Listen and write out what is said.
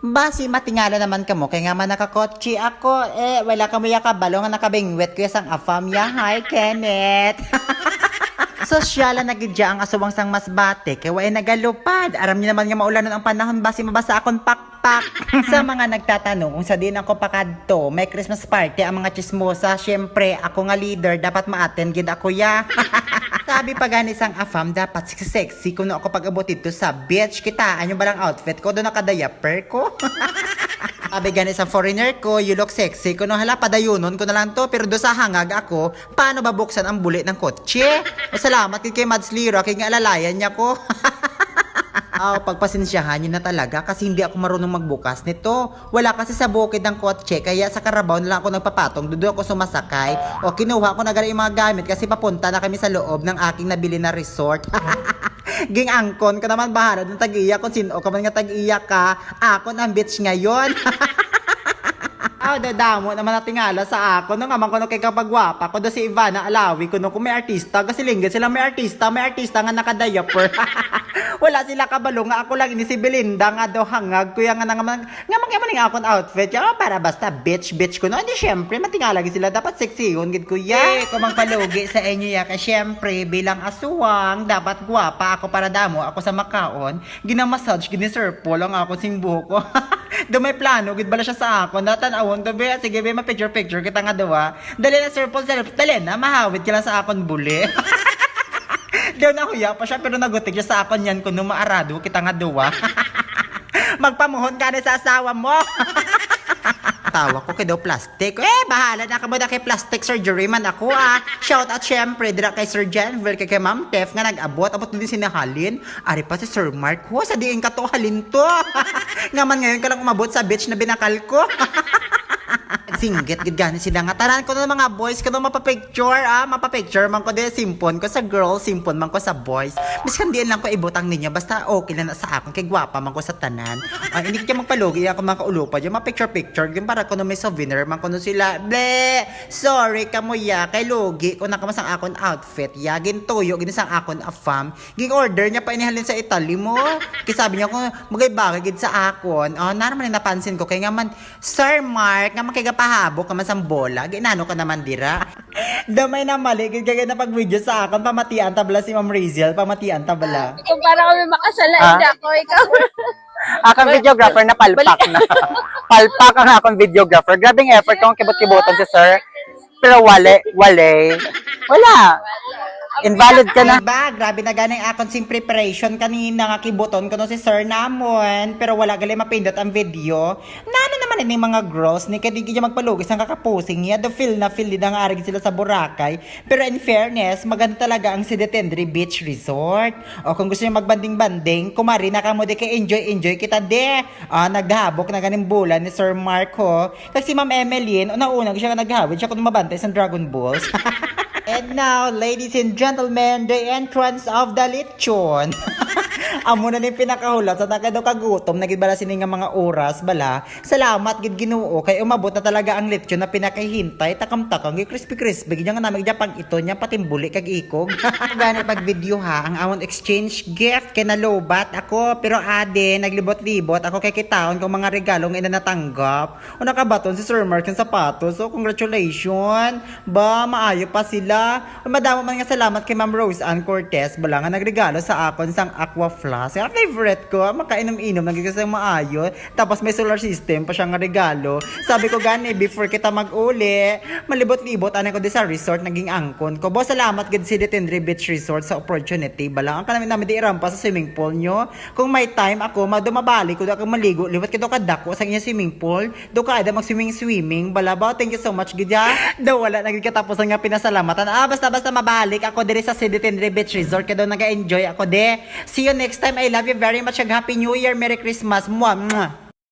Basi matingala naman kamo kay nga man nakakotchi ako eh wala kamo ya kabalo nga nakabingwet ko sang afam ya hi Kenneth. Sosyala na gidya ang asawang sang masbate kay way nagalupad. Aram niyo naman nga maulanon ang panahon basi mabasa akon pakpak. sa mga nagtatanong kung sa din ako pakadto, may Christmas party ang mga chismosa. Syempre, ako nga leader, dapat ma-attend gid ako ya. Sabi pa gani sang afam, dapat sexy kung ako pag-abot dito sa beach. Kitaan yung balang outfit ko, doon nakadayaper ko. Sabi gani sa foreigner ko, you look sexy. Kuno hala, padayunon ko na lang to. Pero do sa hangag ako, paano babuksan ang bulit ng kotse? O salamat kay Mads Lira, kay nga alalayan niya ko. Ah, pagpasensyahan niyo na talaga kasi hindi ako marunong magbukas nito. Wala kasi sa bukid ng kotse, kaya sa karabaw na lang ako nagpapatong, doon ako sumasakay. O kinuha ko na gano'n yung mga gamit kasi papunta na kami sa loob ng aking nabili na resort. Ging angkon ka naman bahala ng tag-iya kung sino ka man nga tag-iya ka. Ako ang bitch ngayon. Aw, dadamo naman na tingala sa ako. Nung amang ko no kay kapagwapa ko do si Ivana Alawi ko no kung may artista. Kasi linggit sila may artista. May artista nga nakadayaper. Wala sila kabalo nga ako lang ini si Belinda nga do hangag. Kuya nga nga man nga man nga man akong outfit. Ya, para basta bitch bitch ko no. Hindi syempre matingala gid sila dapat sexy yun gid kuya. Eh, kumang palugi sa inyo ya. Kaya syempre bilang asuwang dapat gwapa ako para damo ako sa makaon. Ginamassage gini Sir Paul ang ako sing buhok ko. Do may plano, gid bala siya sa ako. Natanawon to be, sige be, ma-picture picture kita nga dawa. Dali na Sir Paul, dali, dali na, mahawit ka lang sa akon buli. Daw na huya pa siya, pero nagutik siya sa akon yan kung maarado kita nga dawa. Magpamuhon ka na sa asawa mo. Tawa ko kay daw plastic. Eh, bahala na ka mo na kay plastic surgery man ako ah. Shout out syempre dira kay Sir Janville kay kay Ma'am Tef nga nag-abot. Abot din sinahalin. Ari pa si Sir Mark. Ho, sa diin ka to halin to. nga man ngayon ka lang umabot sa beach na binakal ko. Singgit gid gani sila nga. Tanan ko ng mga boys ko no mapapicture ah mapapicture man ko di simpon ko sa girls simpon man ko sa boys. Miskan diin lang ko ibutang ninyo basta okay na na sa akon kay gwapa man ko sa tanan. Ah, hindi ka magpalugi ako mga kaulupa yung mapicture picture. Yung para ko no may souvenir man ko no sila ble sorry kamo ya kay lugi ko nakamasang akon outfit ya gin tuyo gin sang akon afam. Ging order niya pa inihalin sa Italy mo. Kay sabi niya ko magay bagay gid sa akon. Oh naraman napansin ko kay nga man Sir Mark nga man kay gapahabok ka man sang bola ginano ka naman dira damay na mali kay na pag video sa akon pamatian tabla si Ma'am Rizel pamatian tabla Kung para kami makasala, Ah? hindi ako, ikaw. Akong videographer na palpak na. palpak ang akong videographer. Grabing effort kong kibot-kibotan si sir. Pero wale, wale. Wala. Invalid ka na. Diba? Grabe na ganing akon sing preparation kanina nga kibuton ko no si Sir namon. Pero wala gali mapindot ang video. Nano naman ini mga girls ni kadi kaya magpalugis ang kakapusing niya. Do feel na feel din ang arig sila sa Boracay. Pero in fairness, maganda talaga ang Sidetendri Beach Resort. O kung gusto niyo magbanding-banding, kumari na kamo di kay enjoy-enjoy kita de. Ah, naghabok na ganing bulan ni Sir Marco. Kasi si Ma'am Emeline, una-una siya nga naghawid siya kung mabantay sa Dragon Balls. And now, ladies and gentlemen, the entrance of the lechon. Amo na ni pinakahulat sa taga daw kagutom nagid bala sini nga mga oras bala. Salamat gid Ginoo kay umabot na talaga ang lechon na pinakahintay takam-takam gi crispy crispy gid nga namig pag ito nya patimbuli kag ikog. Gani pag video ha ang amon exchange gift kay nalobat ako pero ade naglibot-libot ako kay kitaon kung mga regalo nga ina natanggap. O nakabaton si Sir Mark ng sapatos. So congratulations. Ba maayo pa sila. Madamo man nga salamat kay Ma'am Rose Ann Cortez bala nga nagregalo sa akon sang Aqua Flask. Ang favorite ko, makainom-inom nagiging sa maayo. Tapos may solar system pa siya nga regalo. Sabi ko gani before kita mag-uli, malibot-libot ano ko di sa resort naging angkon ko. Bo salamat gid si Detendre Beach Resort sa opportunity bala. Ang kanami namin di irampa sa swimming pool nyo. Kung may time ako, madumabali ko ako maligo, liwat kito kadako sa inyong swimming pool. Do ka ada mag-swimming swimming. Bala ba, thank you so much gid ya. Daw wala naging katapusan nga pinasalamatan. Ah, basta basta mabalik ako diri sa Siditendre Beach Resort kaya daw nag-enjoy ako de. See you next time. I love you very much. Happy New Year. Merry Christmas. Mwah, mwah.